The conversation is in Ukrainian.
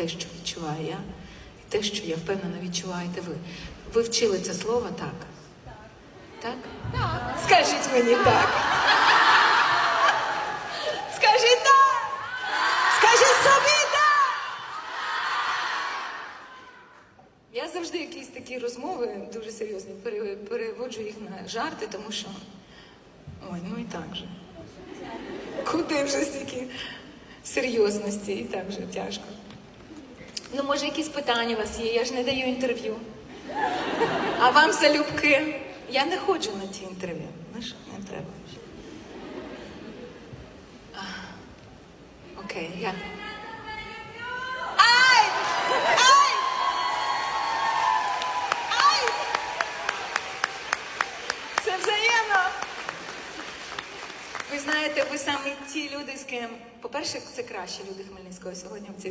те, що відчуваю я, і те, що я впевнена відчуваєте ви. Ви вчили це слово так? Так? Так. Скажіть мені так. Скажіть так! Скажіть собі так! Я завжди якісь такі розмови дуже серйозні переводжу їх на жарти, тому що. Ой, ну і так же. Куди вже стільки серйозності і так же тяжко. Ну, може, якісь питання у вас є, я ж не даю інтерв'ю. А вам залюбки? Я не ходжу на ті інтерв'ю. Ну не треба. Окей, я. Ай! Ай! Ай! Це взаємно! Ви знаєте, ви саме ті люди, з ким, по-перше, це кращі люди Хмельницького сьогодні в цій